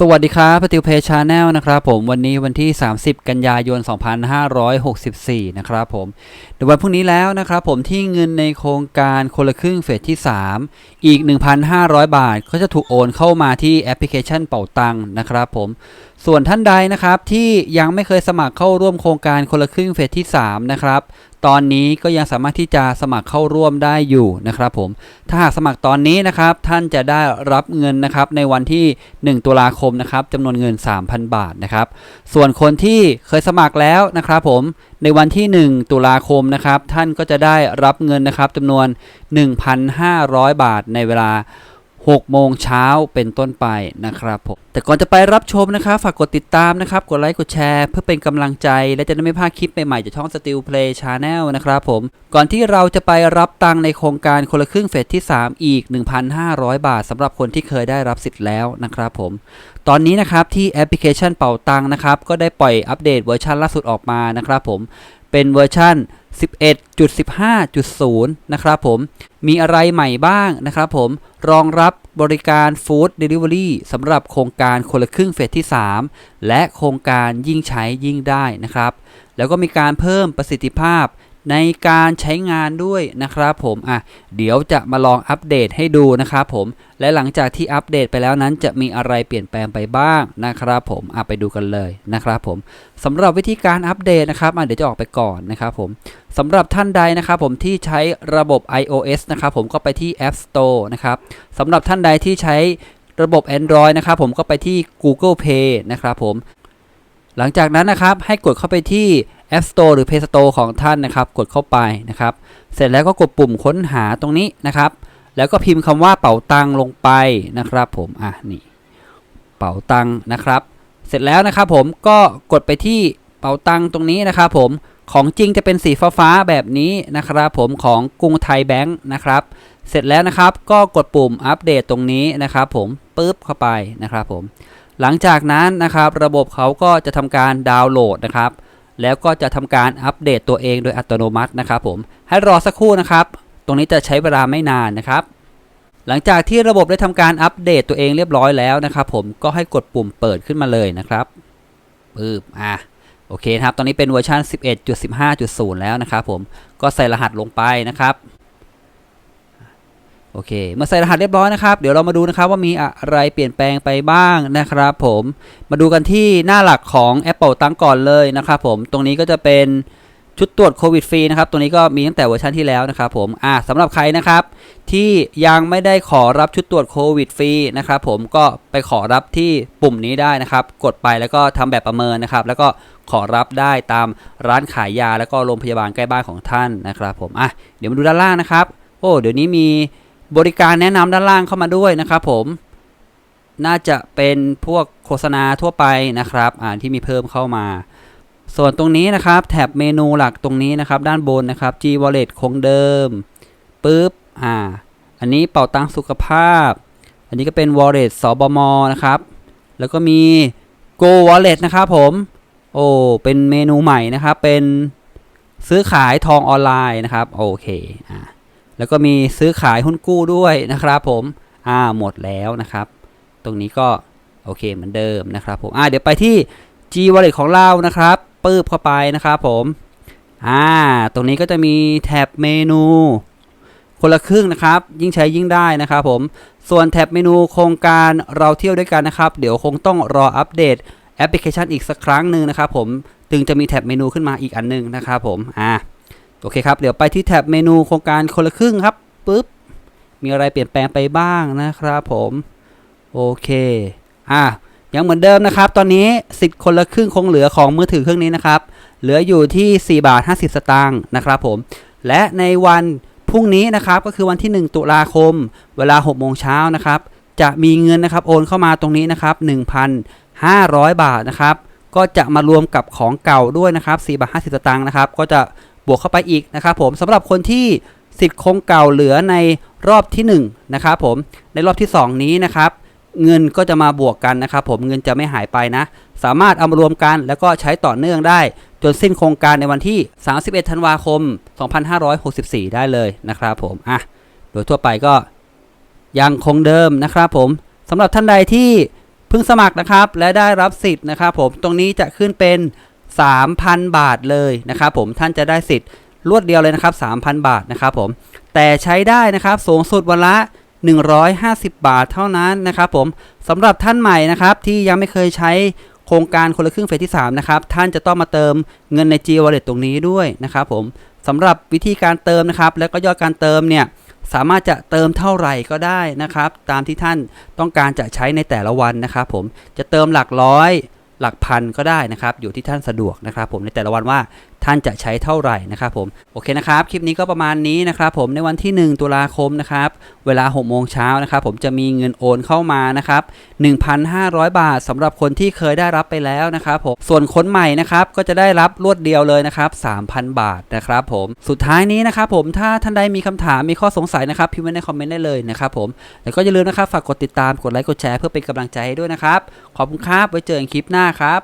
สวัสดีครับปติวเพชาแนลนะครับผมวันนี้วันที่ 30 กันยายน 2564 นะครับผมเดี๋ยววันพรุ่งนี้แล้วนะครับผมที่เงินในโครงการคนละครึ่งเฟสที่ 3 อีก 1,500 บาท ก็จะถูกโอนเข้ามาที่แอปพลิเคชันเป่าตังนะครับผมส่วนท่านใดนะครับที่ยังไม่เคยสมัครเข้าร่วมโครงการคนละครึ่งเฟสที่ 3 นะครับ ตอนนี้ก็ยังสามารถที่จะสมัครเข้าร่วมได้อยู่นะครับผม ถ้าหากสมัครตอนนี้นะครับ ท่านจะได้รับเงินนะครับในวันที่ 1 ตุลาคมนะครับจำนวนเงิน 3,000 บาทนะครับ ส่วนคนที่เคยสมัครแล้วนะครับผมในวันที่ 1 ตุลาคมนะครับ ท่านก็จะได้รับเงินนะครับจำนวน 1,500 บาทในเวลา 6 โมงเช้าเป็นต้นไปนะครับผมแต่ก่อนจะไปรับชมนะครับ ฝากกดติดตามนะครับ กดไลค์ กดแชร์ เพื่อเป็นกำลังใจ และจะได้ไม่พลาดคลิปใหม่ๆจากช่อง Steel Play Channel นะครับผม ก่อนที่เราจะไปรับตังในโครงการคนละครึ่งเฟสที่ 3 อีก 1,500 บาทสำหรับคนที่เคยได้รับสิทธิ์แล้วนะครับผม ตอนนี้นะครับที่แอปพลิเคชันเป่าตังนะครับ ก็ได้ปล่อยอัปเดตเวอร์ชันล่าสุดออกมานะครับผม เป็นเวอร์ชัน 11.15.0 นะครับผม มีอะไรใหม่บ้างนะครับผม รองรับบริการฟู้ดเดลิเวอรี่สำหรับโครงการคนละครึ่งเฟสที่ 3 และโครงการยิ่งใช้ยิ่งได้นะครับ แล้วก็มีการเพิ่มประสิทธิภาพ ในการใช้งานด้วยนะครับผมอะเดี๋ยวจะมาลองอัปเดตให้ดูนะครับผม และหลังจากที่อัปเดตไปแล้วนั้นจะมีอะไรเปลี่ยนแปลงไปบ้างนะครับผมอะไปดูกันเลยนะครับผมสำหรับวิธีการอัปเดตนะครับอะเดี๋ยวจะออกไปก่อนนะครับผมสำหรับท่านใดนะครับผมที่ใช้ระบบ iOS นะครับผมก็ไปที่ App Store นะครับสำหรับท่านใดที่ใช้ระบบ Android นะครับผมก็ไปที่ Google Play นะครับผมหลังจากนั้นนะครับให้กดเข้าไปที่ App Store หรือ Play Store ของท่านนะครับ กดเข้าไปนะครับ เสร็จแล้วก็กดปุ่มค้นหาตรงนี้นะครับ แล้วก็พิมพ์คำว่าเป๋าตังลงไปนะครับผมอะนี่เป๋าตังนะครับ เสร็จแล้วนะครับผมก็กดไปที่เป๋าตังตรงนี้นะครับผมของจริงจะเป็นสีฟ้าๆแบบนี้นะครับผมของกรุงไทยแบงค์นะครับ เสร็จแล้วนะครับก็กดปุ่มอัปเดตตรงนี้นะครับผมปึ๊บเข้าไปนะครับผมหลังจากนั้นนะครับระบบเขาก็จะทำการดาวน์โหลดนะครับ แล้วก็จะทำการอัปเดตตัวเองโดยอัตโนมัตินะครับผมให้รอสักครู่นะครับ ตรงนี้จะใช้เวลาไม่นานนะครับ หลังจากที่ระบบได้ทำการอัปเดตตัวเองเรียบร้อยแล้วนะครับผมก็ให้กดปุ่มเปิดขึ้นมาเลยนะครับปึ๊บอะโอเคครับ ตอนนี้เป็นเวอร์ชัน11.15.0 แล้วนะครับผม ก็ใส่รหัสลงไปนะครับ โอเค เมื่อใส่รหัสเรียบร้อยนะครับ เดี๋ยวเรามาดูนะครับว่ามีอะไรเปลี่ยนแปลงไปบ้างนะครับผม มาดูกันที่หน้าหลักของแอปเปิลตังก่อนเลยนะครับผม ตรงนี้ก็จะเป็นชุดตรวจโควิดฟรีนะครับ ตัวนี้ก็มีตั้งแต่เวอร์ชันที่แล้วนะครับผม อ่าสำหรับใครนะครับ ที่ยังไม่ได้ขอรับชุดตรวจโควิดฟรีนะครับผม ก็ไปขอรับที่ปุ่มนี้ได้นะครับ กดไปแล้วก็ทำแบบประเมินนะครับ แล้วก็ขอรับได้ตามร้านขายยา แล้วก็โรงพยาบาลใกล้บ้านของท่านนะครับผม อะ เดี๋ยวมาดูด้านล่างนะครับ โอ้ เดี๋ยวนี้มี บริการแนะนำด้านล่างเข้ามาด้วยนะครับผมน่าจะเป็นพวกโฆษณาทั่วไปนะครับอ่าที่มีเพิ่มเข้ามา ส่วนตรงนี้นะครับแท็บเมนูหลักตรงนี้นะครับ ด้านบนนะครับ G Wallet คงเดิมปึ๊บอ่า อันนี้เป่าตังสุขภาพ อันนี้ก็เป็น Wallet สบมนะครับ แล้วก็มี Go Wallet นะครับผม โอ้เป็นเมนูใหม่นะครับ เป็นซื้อขายทองออนไลน์นะครับ โอเคอ่า แล้วก็มีซื้อขายหุ้นกู้ด้วยนะครับผม อ่าหมดแล้วนะครับ ตรงนี้ก็โอเคเหมือนเดิมนะครับผมอ่าเดี๋ยวไปที่ G Wallet ของเรานะครับปื้บเข้าไปนะครับผมอ่าตรงนี้ก็จะมีแท็บเมนู คนละครึ่งนะครับ ยิ่งใช้ยิ่งได้นะครับผม ส่วนแท็บเมนูโครงการเราเที่ยวด้วยกันนะครับ เดี๋ยวคงต้องรออัปเดตแอปพลิเคชันอีกสักครั้งหนึ่งนะครับผมถึงจะมีแท็บเมนูขึ้นมาอีกอันหนึงนะครับผม อ่า โอเคครับเดี๋ยวไปที่แท็บเมนูโครงการคนละครึ่งครับปุ๊บมีอะไรเปลี่ยนแปลงไปบ้างนะครับผมโอเคอะยังเหมือนเดิมนะครับ ตอนนี้สิทธิ์คนละครึ่งคงเหลือของมือถือเครื่องนี้นะครับ เหลืออยู่ที่ 4 บาท 50 สตางค์นะครับผม และในวันพรุ่งนี้นะครับก็คือวันที่ 1 ตุลาคม เวลา6โมงเช้านะครับ จะมีเงินนะครับโอนเข้ามาตรงนี้นะครับ 1,500 บาทนะครับ ก็จะมารวมกับของเก่าด้วยนะครับ4บาท50 สตางค์นะครับ ก็จะ บวกเข้าไปอีกนะครับผมสำหรับคนที่สิทธิ์คงเก่าเหลือในรอบที่1นะครับผมในรอบที่ 2 นี้นะครับ เงินก็จะมาบวกกันนะครับผมเงินจะไม่หายไปนะ สามารถเอามารวมกันแล้วก็ใช้ต่อเนื่องได้ จนสิ้นโครงการในวันที่ 31 ธันวาคม 2564 ได้เลยนะครับผมอะโดยทั่วไปก็ยังคงเดิมนะครับผมสำหรับท่านใดที่เพิ่งสมัครนะครับ และได้รับสิทธิ์นะครับผมตรงนี้จะขึ้นเป็น 3,000 บาทเลยนะครับผมท่านจะได้สิทธิ์รวดเดียวเลยนะครับ 3,000 บาทนะครับผมแต่ใช้ได้นะครับสูงสุดวันละ 150 บาทเท่านั้นนะครับผมสำหรับท่านใหม่นะครับที่ยังไม่เคยใช้โครงการคนละครึ่งเฟสที่ 3 นะครับ ท่านจะต้องมาเติมเงินใน G Wallet ตรงนี้ด้วยนะครับผมสำหรับวิธีการเติมนะครับ แล้วก็ยอดการเติมเนี่ยสามารถจะเติมเท่าไหร่ก็ได้นะครับ ตามที่ท่านต้องการจะใช้ในแต่ละวันนะครับผมจะเติมหลักร้อย หลักพันก็ได้นะครับ อยู่ที่ท่านสะดวกนะครับ ผมในแต่ละวันว่า ท่านจะใช้เท่าไหร่นะครับผมโอเคนะครับคลิปนี้ก็ประมาณนี้นะครับผมในวันที่ 1 ตุลาคมนะครับเวลา6โมงเช้านะครับผมจะมีเงินโอนเข้ามานะครับ1,500 บาทสำหรับคนที่เคยได้รับไปแล้วนะครับผมส่วนคนใหม่นะครับก็จะได้รับรวดเดียวเลยนะครับ3,000 บาทนะครับผมสุดท้ายนี้นะครับผมถ้าท่านใดมีคำถามมีข้อสงสัยนะครับพิมพ์ไว้ในคอมเมนต์ได้เลยนะครับผมแล้วก็อย่าลืมนะครับฝากกดติดตามกดไลค์กดแชร์เพื่อเป็นกำลังใจให้ด้วยนะครับขอบคุณครับไว้เจอกันคลิปหน้าครับ